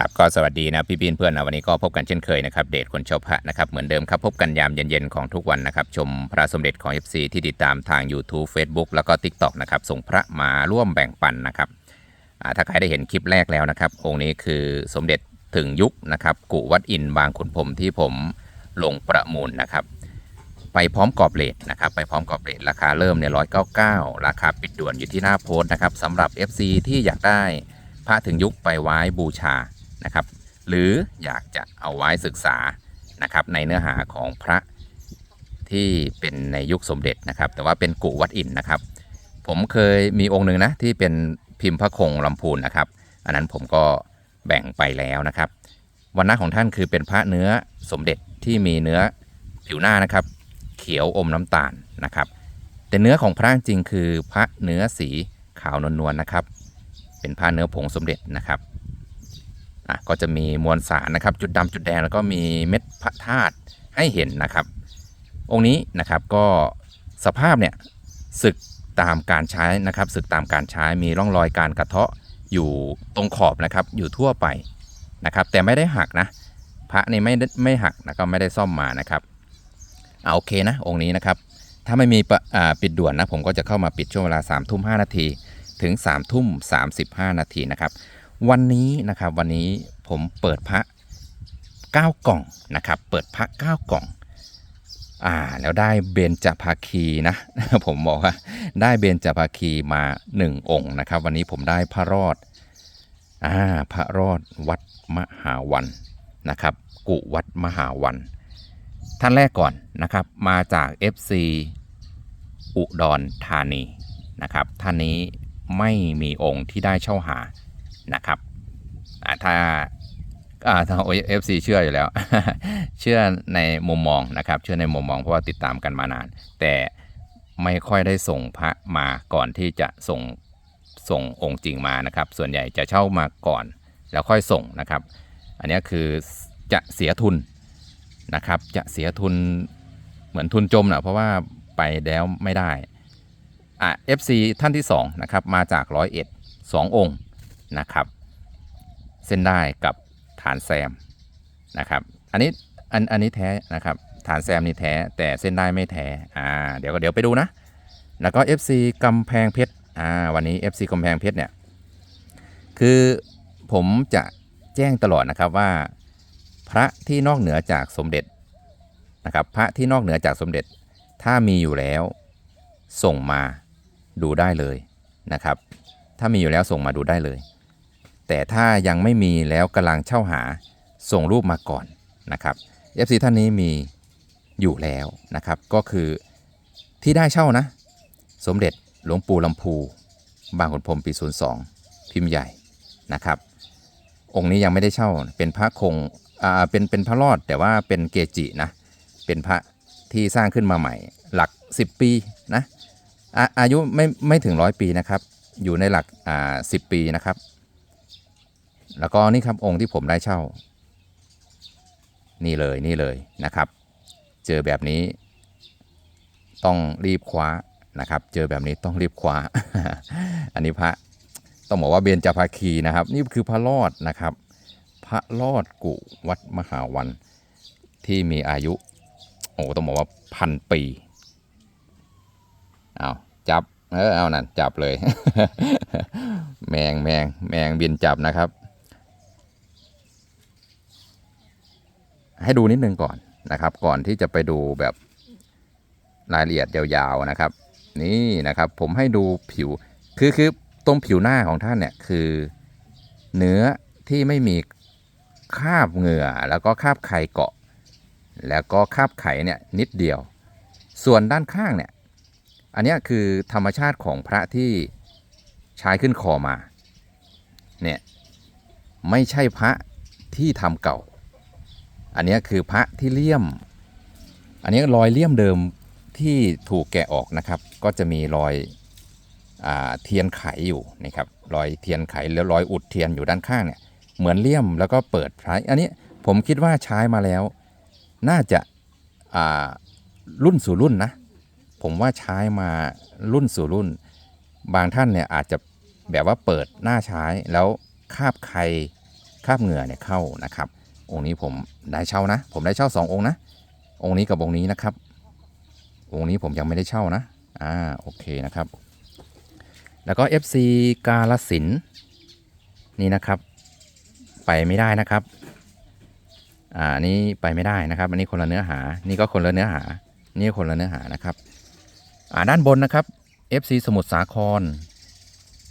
ครับก็สวัสดีนะพี่บินเพื่อนนะวันนี้ก็พบกันเช่นเคยนะครับเดทคนชอบพระนะครับเหมือนเดิมครับพบกันยามเย็นๆของทุกวันนะครับชมพระสมเด็จของ FC ที่ติดตามทาง YouTube Facebook แล้วก็ TikTok นะครับส่งพระมาร่วมแบ่งปันนะครับถ้าใครได้เห็นคลิปแรกแล้วนะครับองค์นี้คือสมเด็จถึงยุคนะครับกุวัดอินบางขุนพรมที่ผมลงประมูลนะครับไปพร้อมกรอบเลทนะครับไปพร้อมกรอบเลทราคาเริ่มเนี่ยร้อยเก้าเก้าราคาปิดด่วนอยู่ที่หน้าโพสต์นะครับสำหรับ FC ที่อยากได้พระถึงยุคไปไว้บูชา นะครับ หรืออยากจะเอาไว้ศึกษานะครับในเนื้อหาของพระที่เป็นในยุคสมเด็จนะครับ แต่ว่าเป็นกุวัดอินนะครับ ผมเคยมีองค์หนึ่งนะที่เป็นพิมพ์พระคงลำพูนนะครับ อันนั้นผมก็แบ่งไปแล้วนะครับวันน้าของท่านคือเป็นพระเนื้อสมเด็จที่มีเนื้อผิวหน้านะครับ เขียวอมน้ำตาลนะครับ แต่เนื้อของพระจริงคือพระเนื้อสีขาวนวลๆนะครับ เป็นพระเนื้อผงสมเด็จนะครับ อะก็จะมีมวลสารนะครับ จุดดำจุดแดงแล้วก็มีเม็ดพระธาตุให้เห็นนะครับ องค์นี้นะครับก็สภาพเนี่ยศึกตามการใช้นะครับศึกตามการใช้มีร่องรอยการกระเทาะอยู่ตรงขอบนะครับอยู่ทั่วไปนะครับ แต่ไม่ได้หักนะพระนี่ไม่ไม่หักนะก็ไม่ได้ซ่อมมานะครับเอาโอเคนะ องค์นี้นะครับถ้าไม่มีป,ปิดด่วนนะผมก็จะเข้ามาปิดช่วงเวลา3ามทุ่มหนาทีถึง3ามทุ่มสานาทีนะครับ วันนี้นะครับวันนี้ผมเปิดพระ9กล่องนะครับเปิดพระ9กล่องอ่าแล้วได้เบญจภาคีนะ ผมบอกว่าได้เบญจภาคีมา 1 องค์นะครับ วันนี้ผมได้พระรอดอ่าพระรอดวัดมหาวันนะครับ กุวัดมหาวัน ท่านแรกก่อนนะครับ มาจาก FC อุดรธานีนะครับ ท่านนี้ไม่มีองค์ที่ได้เช่าหา นะครับอ่าถ้าอ่าทาง FC เชื่ออยู่แล้ว เชื่อในมุมมองนะครับ เชื่อในมุมมองเพราะว่าติดตามกันมานาน แต่ไม่ค่อยได้ส่งพระมาก่อนที่จะส่งส่งองค์จริงมานะครับ ส่วนใหญ่จะเช่ามาก่อน แล้วค่อยส่งนะครับ อันนี้คือจะเสียทุนนะครับ จะเสียทุนเหมือนทุนจมนะเพราะว่าไปแล้วไม่ได้อะ FC ท่านที่สองนะครับมาจากร้อยเอ็ดสององค์ นะครับ เส้นได้กับฐานแซมนะครับ อันนี้อันอันนี้แท้นะครับ ฐานแซมนี่แท้แต่เส้นได้ไม่แท้อ่าเดี๋ยวก็เดี๋ยวไปดูนะ แล้วก็ FC กำแพงเพชรอ่าวันนี้ FC กำแพงเพชรเนี่ยคือผมจะแจ้งตลอดนะครับว่า พระที่นอกเหนือจากสมเด็จนะครับ พระที่นอกเหนือจากสมเด็จถ้ามีอยู่แล้วส่งมาดูได้เลยนะครับ ถ้ามีอยู่แล้วส่งมาดูได้เลย แต่ถ้ายังไม่มีแล้วกำลังเช่าหาส่งรูปมาก่อนนะครับ FC ท่านนี้มีอยู่แล้วนะครับ ก็คือที่ได้เช่านะ สมเด็จหลวงปู่ลำพู บางขุนพรมปี 02 พิมพ์ใหญ่นะครับ องค์นี้ยังไม่ได้เช่าเป็นพระคงอ่าเป็นเป็นพระรอดแต่ว่าเป็นเกจินะ เป็นพระที่สร้างขึ้นมาใหม่ หลัก 10 ปีนะอาอายุไม่ไม่ถึงร้อยปีนะครับ อยู่ในหลักอ่าสิปีนะครับ แล้วก็นี่ครับองค์ที่ผมได้เช่า นี่เลยนี่เลยนะครับ เจอแบบนี้ ต้องรีบคว้านะครับ เจอแบบนี้ต้องรีบคว้า อันนี้พระต้องบอกว่าเบญจภาคีนะครับ นี่คือพระรอดนะครับ พระรอดกุวัดมหาวันที่มีอายุ โอ้ต้องบอกว่าพันปีเอาจับ เออเอานั่นจับเลย แมงแมงแมงบินจับนะครับ ให้ดูนิดนึงก่อนนะครับ ก่อนที่จะไปดูแบบรายละเอียดยาวๆนะครับ นี่นะครับผมให้ดูผิวคือคือตรงผิวหน้าของท่านเนี่ยคือเนื้อที่ไม่มีคราบเหงื่อแล้วก็คราบไข่เกาะ แล้วก็คราบไข่เนี่ยนิดเดียว ส่วนด้านข้างเนี่ยอันนี้คือธรรมชาติของพระที่ใช้ขึ้นคอมาเนี่ยไม่ใช่พระที่ทำเก่า อันนี้คือพระที่เลี่ยม อันนี้รอยเลี่ยมเดิมที่ถูกแกะออกนะครับ ก็จะมีรอยอเทียนไขอยู่นะครับรอยเทียนไขแล้วรอยอุดเทียนอยู่ด้านข้างเนี่ยเหมือนเลี่ยมแล้วก็เปิดพระอันนี้ผมคิดว่าใช้มาแล้ว น่าจะารุ่นสู่รุ่นนะ ผมว่าใช้มารุ่นสู่รุ่น บางท่านเนี่ยอาจจะแบบว่าเปิดหน้าใช้แล้วคาบไข่คาบเหงื่อเนี่ยเข้านะครับ องค์นี้ผมได้เช่านะ ผมได้เช่าสององค์นะ องค์นี้กับองค์นี้นะครับ องค์นี้ผมยังไม่ได้เช่านะ อ่า โอเคนะครับ แล้วก็ FC กาลสินนี่นะครับ ไปไม่ได้นะครับ อ่า นี่ไปไม่ได้นะครับ อันนี้คนละเนื้อหา นี่ก็คนละเนื้อหา นี่คนละเนื้อหานะครับ อ่า ด้านบนนะครับ FC สมุทรสาคร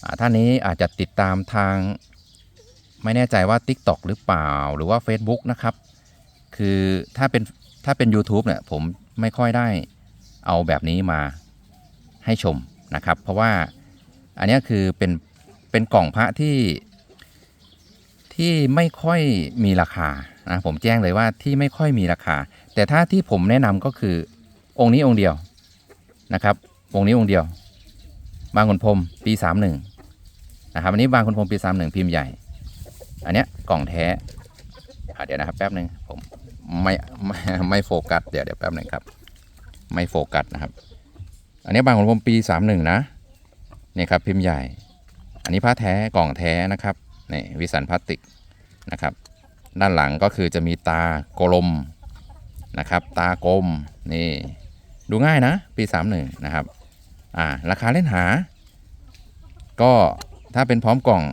อ่า ท่านนี้อาจจะติดตามทาง ไม่แน่ใจว่า TikTok หรือเปล่าหรือว่า Facebook นะครับ คือถ้าเป็นถ้าเป็น YouTube เนี่ยผมไม่ค่อยได้เอาแบบนี้มาให้ชมนะครับ เพราะว่าอันนี้คือเป็นเป็นกล่องพระที่ที่ไม่ค่อยมีราคานะผมแจ้งเลยว่าที่ไม่ค่อยมีราคา แต่ถ้าที่ผมแนะนำก็คือองค์นี้องค์เดียวนะครับองค์นี้องค์เดียว บางขุนพรมปี 31นะครับอันนี้บางขุนพรมปี 31 พิมพ์ใหญ่ อันเนี้ยกล่องแท้เดี๋ยวนะครับแป๊บหนึ่งผมไม่ไม่ไม่โฟกัสเดี๋ยวเดี๋ยวแป๊บหนึ่งครับ ไม่โฟกัสนะครับ อันนี้บางของผมปี31นะนี่ครับพิมพ์ใหญ่ อันนี้ผ้าแท้กล่องแท้นะครับนี่วิสันพลาสติกนะครับ ด้านหลังก็คือจะมีตากลมนะครับ ตากลมนี่ดูง่ายนะ ปี 31 นะครับ อ่า ราคาเล่นหา ก็ถ้าเป็นพร้อมกล่อง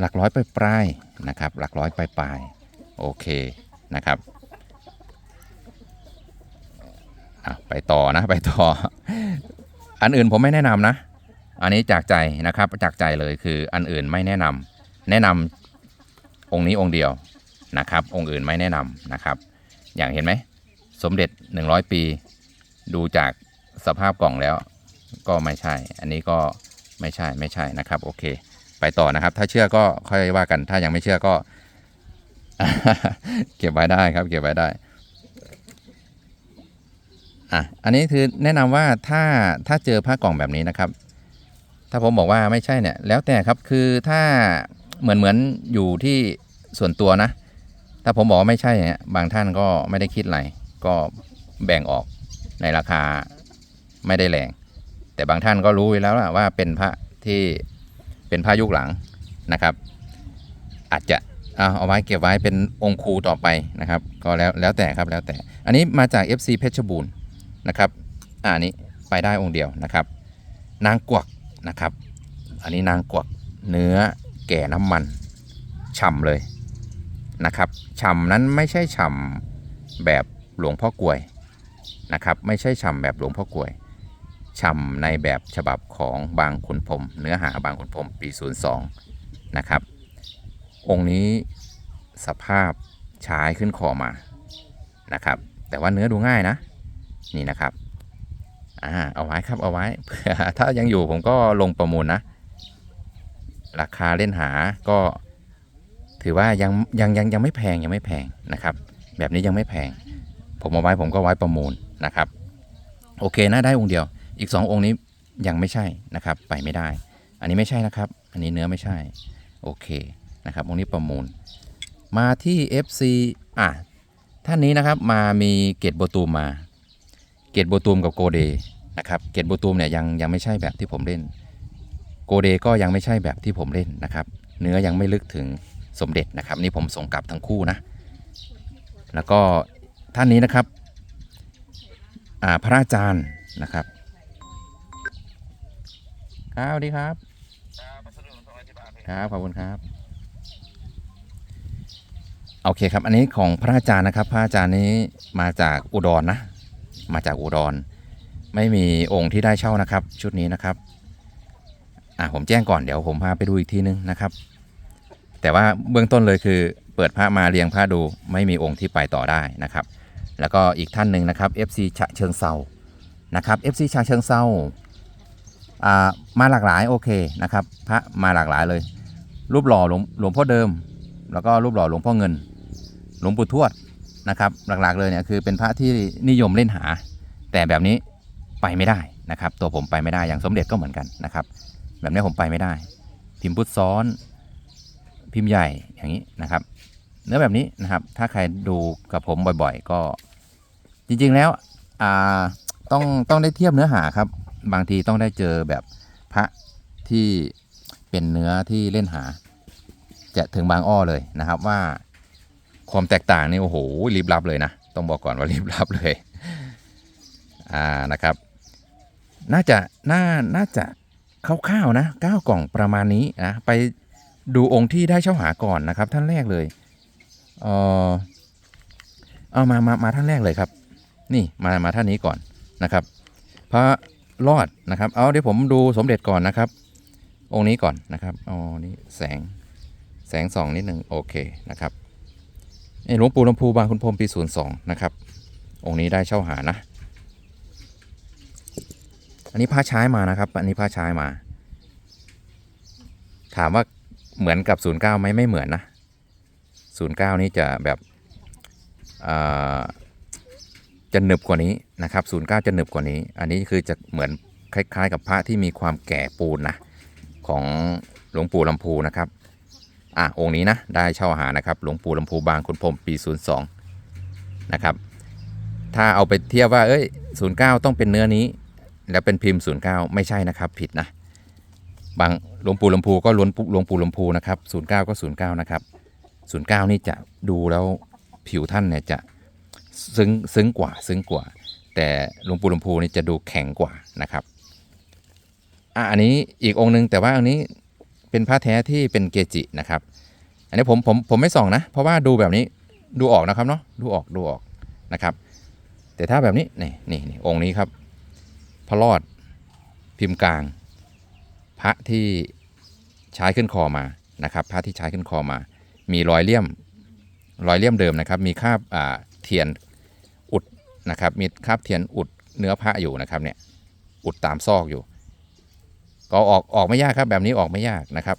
หลักร้อยปลายๆนะครับ หลักร้อยปลายๆโอเคนะครับอะไปต่อนะไปต่อ อันอื่นผมไม่แนะนำนะ อันนี้จากใจนะครับจากใจเลยคืออันอื่นไม่แนะนำแนะนำองค์นี้องค์เดียวนะครับ องค์อื่นไม่แนะนำนะครับ อย่างเห็นไหมสมเด็จ 100 ปี ดูจากสภาพกล่องแล้ว ก็ไม่ใช่ อันนี้ก็ไม่ใช่ไม่ใช่นะครับ โอเค ไปต่อนะครับ ถ้าเชื่อก็ค่อยว่ากัน ถ้ายังไม่เชื่อก็ เก็บไว้ได้ครับ เก็บไว้ได้อะอันนี้คือแนะนำว่าถ้าถ้าเจอผ้ากล่องแบบนี้นะครับ ถ้าผมบอกว่าไม่ใช่เนี่ย แล้วแต่ครับคือถ้าเหมือนเหมือนอยู่ที่ส่วนตัวนะ ถ้าผมบอกว่าไม่ใช่เนี่ยบางท่านก็ไม่ได้คิดอะไรก็แบ่งออกในราคาไม่ได้แรง แต่บางท่านก็รู้อยู่แล้วว่าเป็นพระที่ เป็นพระยุคหลังนะครับ อาจจะเอาเอาไว้เก็บไว้เป็นองค์ครูต่อไปนะครับ ก็แล้วแล้วแต่ครับแล้วแต่ อันนี้มาจาก FC เพชรบูรณ์นะครับอะอันนี้ไปได้องค์เดียวนะครับ นางกวักนะครับ อันนี้นางกวักเนื้อแก่น้ำมันฉ่ำเลยนะครับฉ่ำนั้นไม่ใช่ฉ่ำแบบหลวงพ่อกลวยนะครับ ไม่ใช่ฉ่ำแบบหลวงพ่อกลวย ช่ำในแบบฉบับของบางขุนพรมเนื้อหาบางขุนพรมปี 02 นะครับ องค์นี้สภาพฉายขึ้นคอมานะครับ แต่ว่าเนื้อดูง่ายนะ นี่นะครับอ่าเอาไว้ครับเอาไว้เผื่อถ้ายังอยู่ผมก็ลงประมูลนะ ราคาเล่นหาก็ถือว่ายังยังยังยังไม่แพงยังไม่แพงนะครับ แบบนี้ยังไม่แพง ผมเอาไว้ผมก็ไว้ประมูลนะครับ โอเคนะได้องค์เดียว อีก 2 องค์นี้ยังไม่ใช่นะครับ ไปไม่ได้ อันนี้ไม่ใช่นะครับ อันนี้เนื้อไม่ใช่ โอเคนะครับ องค์นี้ประมูล มาที่ FC อะ ท่านนี้นะครับมามีเกตโบตูมมา เกตโบตูมกับโกเดนะครับเกตโบตูมเนี่ยยังยังไม่ใช่แบบที่ผมเล่น โกเดก็ยังไม่ใช่แบบที่ผมเล่นนะครับ เนื้อยังไม่ลึกถึงสมเด็จนะครับ นี่ผมส่งกลับทั้งคู่นะ แล้วก็ท่านนี้นะครับอ่าพระอาจารย์นะครับ ครับสวัสดีครับ ครับขอบคุณครับ โอเคครับ อันนี้ของพระอาจารย์นะครับ พระอาจารย์นี้มาจากอุดรนะ มาจากอุดร ไม่มีองค์ที่ได้เช่านะครับ ชุดนี้นะครับ อ่าผมแจ้งก่อนเดี๋ยวผมพาไปดูอีกทีนึงนะครับ แต่ว่าเบื้องต้นเลยคือเปิดพระมาเรียงพระดูไม่มีองค์ที่ไปต่อได้นะครับ แล้วก็อีกท่านหนึ่งนะครับ FC ฉะเชิงเซานะครับ FC ฉะเชิงเซาอ่า มาหลากหลายโอเคนะครับพระมาหลากหลายเลย รูปหล่อหลวงหลวงพ่อเดิม แล้วก็รูปหล่อหลวงพ่อเงิน หลวงปู่ทวดนะครับหลักๆเลยเนี่ยคือเป็นพระที่นิยมเล่นหา แต่แบบนี้ไปไม่ได้นะครับ ตัวผมไปไม่ได้อย่างสมเด็จก็เหมือนกันนะครับ แบบนี้ผมไปไม่ได้ พิมพ์พุทธซ้อน พิมพ์ใหญ่อย่างนี้นะครับ เนื้อแบบนี้นะครับ ถ้าใครดูกับผมบ่อยๆ ก็จริงๆแล้วต้องต้องได้เทียบเนื้อหาครับ บางทีต้องได้เจอแบบพระที่เป็นเนื้อที่เล่นหา จะถึงบางอ้อเลยนะครับว่าความแตกต่างนี่โอ้โหรีบลับเลยนะ ต้องบอกก่อนว่ารีบลับเลยอ่านะครับ น่าจะน่าน่าจะคร่าวๆนะเก้ากล่องประมาณนี้นะไปดูองค์ที่ได้เช่าหาก่อนนะครับ ท่านแรกเลยเออเอามามามาท่านแรกเลยครับ นี่มามาท่านนี้ก่อนนะครับ พระ รอดนะครับ เอาเดี๋ยวผมดูสมเด็จก่อนนะครับ องค์นี้ก่อนนะครับอ๋อนี่แสงแสงส่องนิดหนึ่งโอเคนะครับนี่หลวงปู่ลำพูบางคุณพรมปี02นย์สองนะครับ องค์นี้ได้เช่าหานะ อันนี้ผ้าใช้มานะครับ อันนี้ผ้าใช้มา ถามว่าเหมือนกับ09ไหมไม่เหมือนนะ09นี่จะแบบอ่า จะหนึบกว่านี้นะครับ09จะหนึบกว่านี้ อันนี้คือจะเหมือนคล้ายๆ กับพระที่มีความแก่ปูนนะของหลวงปู่ลำพูนะครับอะองค์นี้นะได้เช่าหานะครับหลวงปู่ลำพูบางขุนพรมปี 02นะครับถ้าเอาไปเทียบว่าเอ้ย09 ต้องเป็นเนื้อนี้ แล้วเป็นพิมพ์ 09 ไม่ใช่นะครับผิดนะบางหลวงปู่ลำพูก็หลวงปู่หลวงปู่ลำพูนะครับ09 ก็ 09 นะครับ 09 นี่จะดูแล้วผิวท่านเนี่ยจะ ซึ้งซึ้งกว่าซึ้งกว่า แต่หลวงปู่หลำพูนี่จะดูแข็งกว่านะครับอะอันนี้อีกองค์หนึ่งแต่ว่าอันนี้เป็นพระแท้ที่เป็นเกจินะครับ อันนี้ผมผมผมไม่ส่องนะ เพราะว่าดูแบบนี้ดูออกนะครับเนาะดูออกดูออกนะครับ แต่ถ้าแบบนี้นี่นี่นี่องค์นี้ครับพระรอดพิมพ์กลาง พระที่ใช้ขึ้นคอมานะครับ พระที่ใช้ขึ้นคอมา มีรอยเลี่ยมรอยเลี่ยมเดิมนะครับ มีคาบเทียน นะครับ มีคราบเทียนอุดเนื้อพระอยู่นะครับเนี่ยอุดตามซอกอยู่ ก็ออกออกไม่ยากครับแบบนี้ออกไม่ยากนะครับ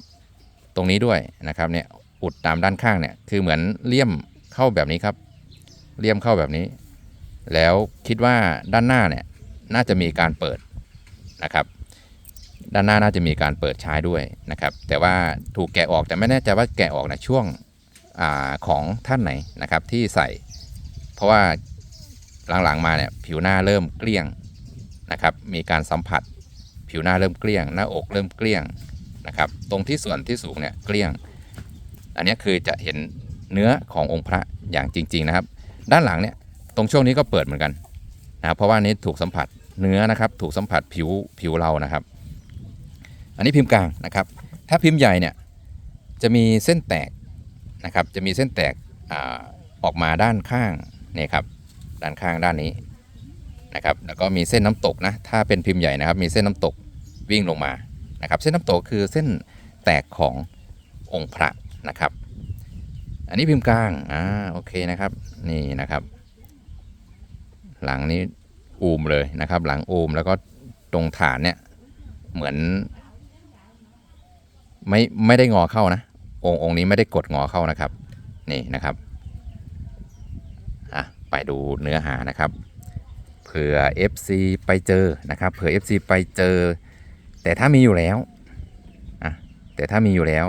ตรงนี้ด้วยนะครับเนี่ยอุดตามด้านข้างเนี่ยคือเหมือนเลี่ยมเข้าแบบนี้ครับเลี่ยมเข้าแบบนี้ แล้วคิดว่าด้านหน้าเนี่ยน่าจะมีการเปิดนะครับ ด้านหน้าน่าจะมีการเปิดใช้ด้วยนะครับ แต่ว่าถูกแกะออกแต่ไม่แน่ใจว่าแกะออกในช่วงอของท่านไหนนะครับที่ใส่ เพราะว่า หลังๆมาเนี่ยผิวหน้าเริ่มเกลี้ยงนะครับ มีการสัมผัส ผิวหน้าเริ่มเกลี้ยง หน้าอกเริ่มเกลี้ยงนะครับ ตรงที่ส่วนที่สูงเนี่ยเกลี้ยง อันนี้คือจะเห็นเนื้อขององค์พระอย่างจริง ๆนะครับ ด้านหลังเนี่ยตรงช่วงนี้ก็เปิดเหมือนกันนะครับเพราะว่านี้ถูกสัมผัสเนื้อนะครับถูกสัมผัสผิวผิวเรานะครับ อันนี้พิมพ์กลางนะครับ ถ้าพิมพ์ใหญ่เนี่ยจะมีเส้นแตกนะครับจะมีเส้นแตกอออกมาด้านข้างนี่ครับ ด้านข้างด้านนี้นะครับแล้วก็มีเส้นน้ำตกนะถ้าเป็นพิมพ์ใหญ่นะครับ มีเส้นน้ำตกวิ่งลงมานะครับ เส้นน้ำตกคือเส้นแตกขององค์พระนะครับ อันนี้พิมพ์กลางอ่าโอเคนะครับนี่นะครับ หลังนี้อูมเลยนะครับ หลังอูมแล้วก็ตรงฐานเนี่ยเหมือน ไม่ไม่ได้งอเข้านะองค์องค์นี้ไม่ได้กดงอเข้านะครับ นี่นะครับ ไปดูเนื้อหานะครับเผื่อ FC ไปเจอนะครับเผื่อ FC ไปเจอ แต่ถ้ามีอยู่แล้วอะแต่ถ้ามีอยู่แล้ว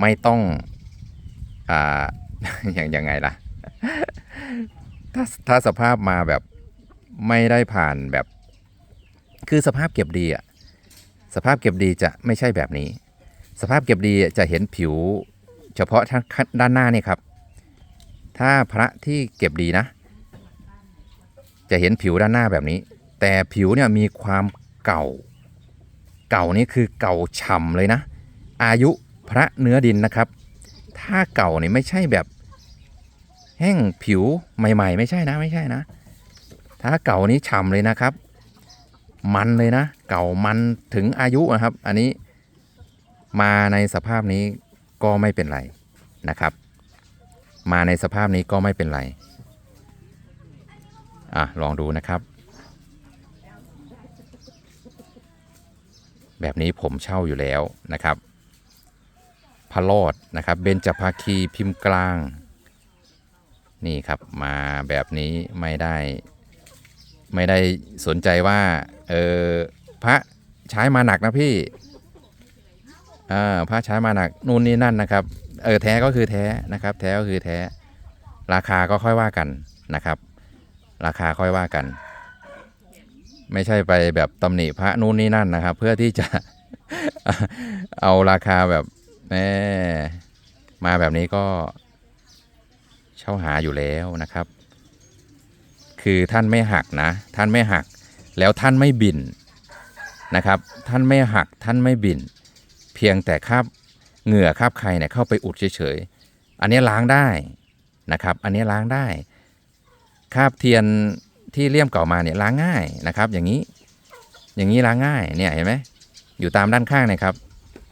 ไม่ต้องอ่าอย่างยังไงล่ะถ้าถ้าสภาพมาแบบไม่ได้ผ่านแบบ คือสภาพเก็บดีอะสภาพเก็บดีจะไม่ใช่แบบนี้ สภาพเก็บดีจะเห็นผิว เฉพาะด้านหน้านี่ครับ ถ้าพระที่เก็บดีนะ จะเห็นผิวด้านหน้าแบบนี้ แต่ผิวเนี่ยมีความเก่า เก่านี่คือเก่าฉ่ำเลยนะ อายุพระเนื้อดินนะครับ ถ้าเก่าเนี่ยไม่ใช่แบบแห้งผิวใหม่ ๆ ไม่ใช่นะไม่ใช่นะ ถ้าเก่านี้ฉ่ำเลยนะครับ มันเลยนะ เก่ามันถึงอายุนะครับ อันนี้มาในสภาพนี้ก็ไม่เป็นไรนะครับ มาในสภาพนี้ก็ไม่เป็นไร อะ ลองดูนะครับ แบบนี้ผมเช่าอยู่แล้วนะครับพระรอดนะครับ เบญจภาคีพิมพ์กลาง นี่ครับมาแบบนี้ไม่ได้ ไม่ได้สนใจว่า เออพระใช้มาหนักนะพี่ อ่าพระใช้มาหนักนู่นนี่นั่นนะครับ เออแท้ก็คือแท้นะครับ แท้ก็คือแท้ ราคาก็ค่อยว่ากันนะครับ ราคาค่อยว่ากัน ไม่ใช่ไปแบบตำหนิพระนู่นนี่นั่นนะครับ เพื่อที่จะเอาราคาแบบแม่มาแบบนี้ก็เช่าหาอยู่แล้วนะครับ คือท่านไม่หักนะ ท่านไม่หัก แล้วท่านไม่บินนะครับ ท่านไม่หัก ท่านไม่บิน พียงแต่คราบเหงื่อคราบใครเนี่ยเข้าไปอุดเฉยๆ อันนี้ล้างได้นะครับ อันนี้ล้างได้คราบเทียนที่เลี่ยมเก่ามาเนี่ยล้างง่ายนะครับ อย่างนี้อย่างนี้ล้างง่ายเนี่ยเห็นไหมอยู่ตามด้านข้างนะครับ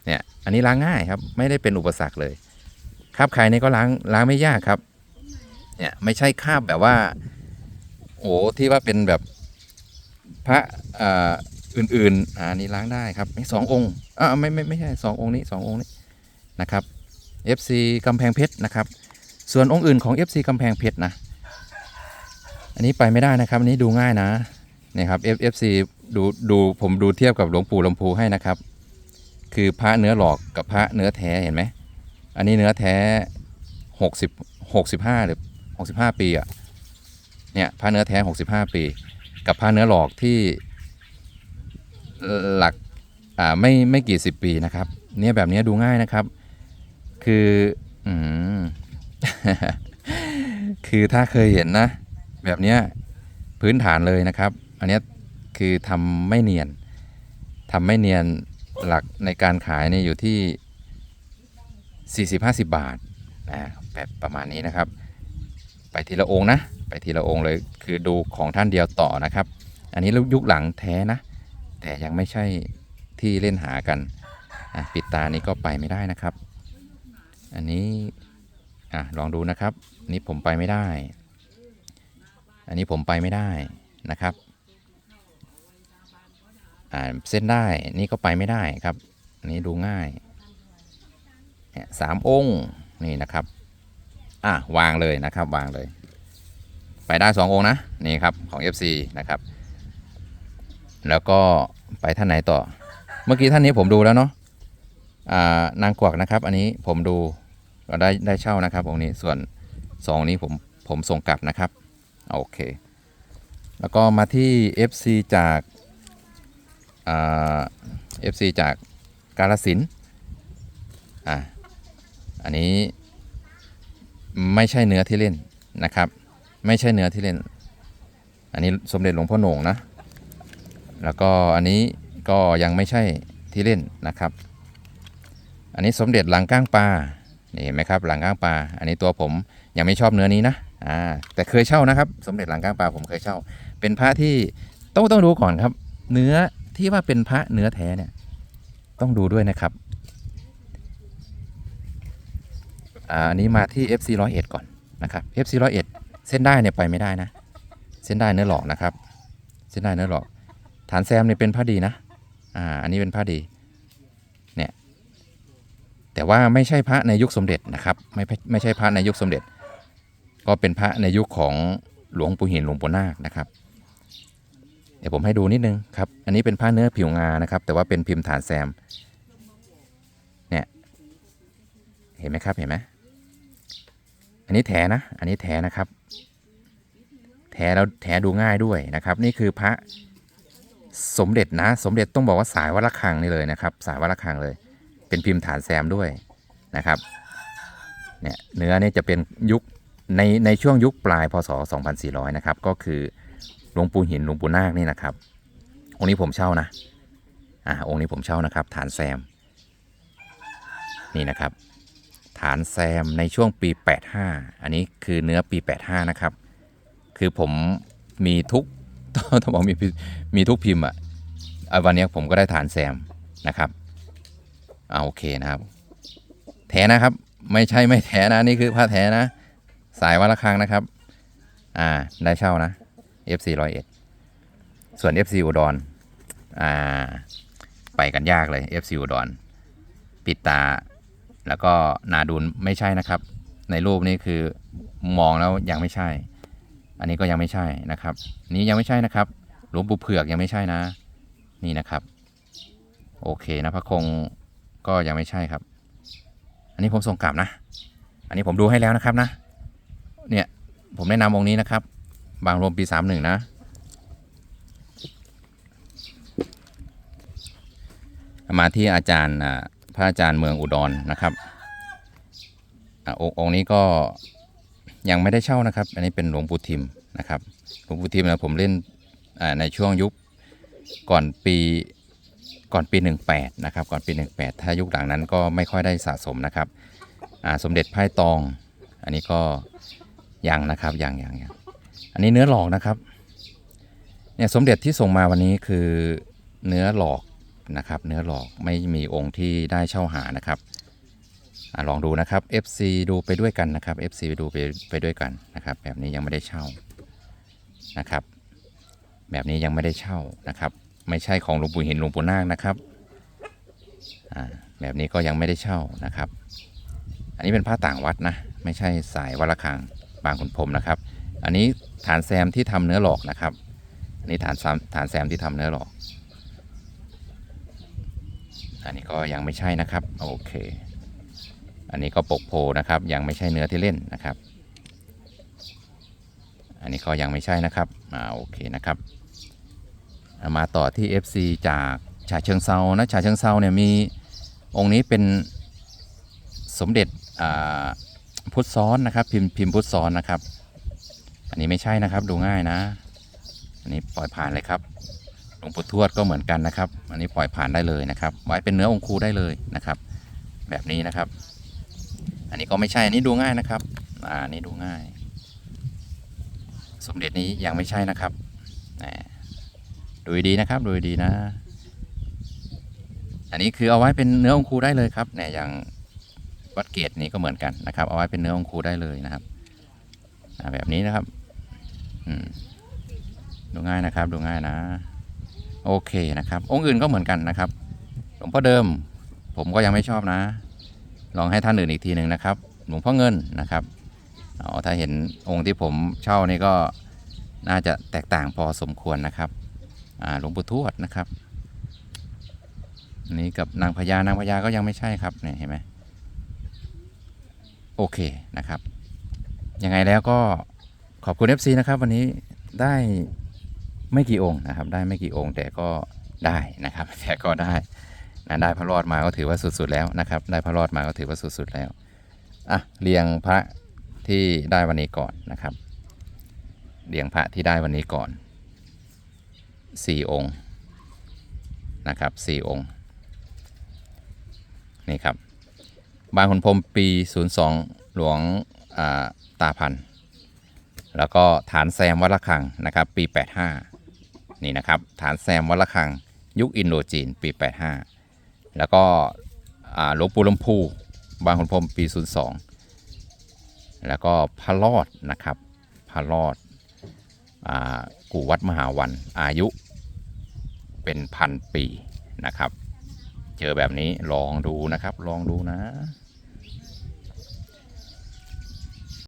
เนี่ยอันนี้ล้างง่ายครับไม่ได้เป็นอุปสรรคเลยคราบใครนี่ก็ล้างล้างไม่ยากครับเนี่ยไม่ใช่คราบแบบว่าโอ้ที่ว่าเป็นแบบพระ อื่นๆอ่านี่ล้างได้ครับสององค์อ่าไม่ไม่ไม่ใช่สององค์นี้สององค์นี้นะครับ FC กำแพงเพชรนะครับ ส่วนองค์อื่นของ FC กำแพงเพชรนะ อันนี้ไปไม่ได้นะครับ อันนี้ดูง่ายนะนี่ครับ F FC ดูดูผมดูเทียบกับหลวงปู่ลำพูให้นะครับ คือพระเนื้อหลอกกับพระเนื้อแท้เห็นไหมอันนี้เนื้อแท้หกสิบหกสิบห้าหรือหกสิบห้าปีอะเนี่ยพระเนื้อแท้หกสิบห้าปี กับพระเนื้อหลอกที่ หลักไม่ไม่กี่สิบปีนะครับ เนี่ยแบบนี้ดูง่ายนะครับ คืออืมคือถ้าเคยเห็นนะ แบบเนี้ยพื้นฐานเลยนะครับ อันนี้คือทำไม่เนียนทำไม่เนียนหลักในการขายเนี่ยอยู่ที่ 40-50 บาทนะแบบประมาณนี้นะครับ ไปทีละองค์นะ ไปทีละองค์เลย คือดูของท่านเดียวต่อนะครับ อันนี้ยุคหลังแท้นะ แต่ยังไม่ใช่ที่เล่นหากันปิดตานี้ก็ไปไม่ได้นะครับ อันนี้อลองดูนะครับนนี้ผมไปไม่ได้ อันนี้ผมไปไม่ได้นะครับเส้นได้นี่ก็ไปไม่ได้ครับอันนี้ดูง่ายเนี่ยสามองค์นี่นะครับอะวางเลยนะครับวางเลย ไปได้สององค์นะนี่ครับของ FC นะครับ แล้วก็ ไปท่านไหนต่อ เมื่อกี้ท่านนี้ผมดูแล้วเนาะอ่านางกวักนะครับ อันนี้ผมดูก็ได้ได้เช่านะครับองค์นี้ส่วนสองนี้ผมผมส่งกลับนะครับโอเค แล้วก็มาที่ FC จากอ่า FC จากกาลสินอะอันนี้ไม่ใช่เนื้อที่เล่นนะครับ ไม่ใช่เนื้อที่เล่น อันนี้สมเด็จหลวงพ่อโหน่งนะ แล้วก็อันนี้ก็ยังไม่ใช่ที่เล่นนะครับ อันนี้สมเด็จหลังก้างปลานี่เห็นไหมครับหลังก้างปลาอันนี้ตัวผมยังไม่ชอบเนื้อนี้นะอ่าแต่เคยเช่านะครับ สมเด็จหลังก้างปลาผมเคยเช่า เป็นพระที่ต้องต้องดูก่อนครับ เนื้อที่ว่าเป็นพระเนื้อแท้เนี่ยต้องดูด้วยนะครับอ่าอันนี้มาที่ FC 101 ก่อนนะครับ FC 101 เส้นได้เนี่ยไปไม่ได้นะ เส้นได้เนื้อหลอกนะครับ เส้นได้เนื้อหลอก ฐานแซมเนี่ยเป็นผ้าดีนะ อ่า อันนี้เป็นผ้าดี เนี่ย แต่ว่าไม่ใช่พระในยุคสมเด็จนะครับ ไม่ไม่ใช่พระในยุคสมเด็จ ก็เป็นพระในยุคของหลวงปู่หินหลวงปู่นาคนะครับ เดี๋ยวผมให้ดูนิดนึงครับ อันนี้เป็นผ้าเนื้อผิวงานะครับ แต่ว่าเป็นพิมพ์ฐานแซม เนี่ย เห็นไหมครับ เห็นไหมอันนี้แถนะ อันนี้แถนะครับ แถแล้วแถดูง่ายด้วยนะครับ นี่คือพระ สมเด็จนะ สมเด็จต้องบอกว่าสายวัดระฆังนี่เลยนะครับ สายวัดระฆังเลย เป็นพิมพ์ฐานแซมด้วยนะครับเนี่ยเนื้อเนี่ยจะเป็นยุคในในช่วงยุคปลายพศ 2400 นะครับ ก็คือหลวงปู่หินหลวงปู่นาคนี่นะครับ องค์นี้ผมเช่านะอ่าองค์นี้ผมเช่านะครับ ฐานแซม นี่นะครับ ฐานแซมในช่วงปี 85 อันนี้คือเนื้อปี 85 นะครับ คือผมมีทุก ต้องบอกมีมีทุกพิมพ์อะอะวันนี้ผมก็ได้ฐานแซมนะครับเอาโอเคนะครับ แท้นะครับ ไม่ใช่ไม่แท้นะนี่คือผ้าแท้นะ สายวัดระฆังนะครับ อ่าได้เช่านะ FC 101ส่วน FC อุดรอ่า ไปกันยากเลย FC อุดรปิดตา แล้วก็นาดูนไม่ใช่นะครับ ในรูปนี้คือมองแล้วยังไม่ใช่ อันนี้ก็ยังไม่ใช่นะครับ นี้ยังไม่ใช่นะครับ หลวงปู่เผือกยังไม่ใช่นะ นี่นะครับ โอเคนะพระคงก็ยังไม่ใช่ครับ อันนี้ผมส่งกลับนะ อันนี้ผมดูให้แล้วนะครับนะ เนี่ยผมแนะนำองค์นี้นะครับ บางรวมปีสามหนึ่งนะ มาที่อาจารย์พระอาจารย์เมืองอุดรนะครับององค์นี้ก็ ยังไม่ได้เช่านะครับ อันนี้เป็นหลวงปู่ทิมนะครับหลวงปู่ทิมนะผมเล่นในช่วงยุคก่อนปีก่อนปี 18นะครับก่อนปี 18 ถ้ายุคหลังนั้นก็ไม่ค่อยได้สะสมนะครับสมเด็จไพ่ตอง อันนี้ก็ยังนะครับยังยังยังอันนี้เนื้อหลอกนะครับเนี่ยสมเด็จที่ส่งมาวันนี้คือเนื้อหลอกนะครับ เนื้อหลอกไม่มีองค์ที่ได้เช่าหานะครับ อลองดูนะครับ FC ดูไปด้วยกันนะครับ FC ไปดูไปไปด้วยกันนะครับ แบบนี้ยังไม่ได้เช่านะครับ แบบนี้ยังไม่ได้เช่านะครับ ไม่ใช่ของหลวงปู่หินหลวงปู่นาคนะครับแบบนี้ก็ยังไม่ได้เช่านะครับ อันนี้เป็นผ้าต่างวัดนะ ไม่ใช่สายวัดระฆังบางขุนพรมนะครับ อันนี้ฐานแซมที่ทำเนื้อหลอกนะครับอันนี้ฐานแซมฐานแซมที่ทำเนื้อหลอก อันนี้ก็ยังไม่ใช่นะครับ โอเค อันนี้ก็ปกโพนะครับ ยังไม่ใช่เนื้อที่เล่นนะครับ อันนี้ก็ยังไม่ใช่นะครับอ่าโอเคนะครับ มาต่อที่ FC จากฉะเชิงเซานะฉะเชิงเซาเนี่ยมีองค์นี้เป็นสมเด็จอ่าพุทธซ้อนนะครับ พิมพ์พิมพ์พุทธซ้อนนะครับ อันนี้ไม่ใช่นะครับดูง่ายนะ อันนี้ปล่อยผ่านเลยครับหลวงปู่ทวดก็เหมือนกันนะครับ อันนี้ปล่อยผ่านได้เลยนะครับ ไว้เป็นเนื้อองคูได้เลยนะครับ แบบนี้นะครับ อันนี้ก็ไม่ใช่อันนี้ดูง่ายนะครับ อ่านี้ดูง่าย สมเด็จนี้ยังไม่ใช่นะครับดูดีนะครับ ดูดีนะ อันนี้คือเอาไว้เป็นเนื้อองคูได้เลยครับเนี่ยอย่างวัดเกตนี้ก็เหมือนกันนะครับ เอาไว้เป็นเนื้อองคูได้เลยนะครับแบบนี้นะครับดูง่ายนะครับ ดูง่ายนะ โอเคนะครับ องค์อื่นก็เหมือนกันนะครับหลวงพ่อเดิม ผมก็ยังไม่ชอบนะ ลองให้ท่านอื่นอีกทีหนึ่งนะครับ หลวงพ่อเงินนะครับอ๋อถ้าเห็นองค์ที่ผมเช่านี่ก็น่าจะแตกต่างพอสมควรนะครับอ่าหลวงปู่ทวดนะครับนี้กับนางพญานางพญาก็ยังไม่ใช่ครับเนี่ยเห็นไหมโอเคนะครับยังไงแล้วก็ขอบคุณ FC นะครับ วันนี้ได้ไม่กี่องค์นะครับ ได้ไม่กี่องค์แต่ก็ได้นะครับ แต่ก็ได้ ได้พระรอดมาก็ถือว่าสุดๆแล้วนะครับ ได้พระรอดมาก็ถือว่าสุดๆแล้วอะเรียงพระที่ได้วันนี้ก่อนนะครับเรียงพระที่ได้วันนี้ก่อนสี่องค์นะครับสี่องค์นี่ครับบางขุนพรมปี 02 หลวงาตาพัน แล้วก็ฐานแซมวัดระฆังนะครับปี 85 นี่นะครับฐานแซมวัดระฆัง ยุคอินโดจีนปี 85 แล้วก็หลวงปู่ลำพูบางขุนพรมปี 02 แล้วก็พระรอดนะครับพระรอดอกู่วัดมหาวันอายุเป็นพันปีนะครับ เจอแบบนี้ลองดูนะครับ ลองดูนะ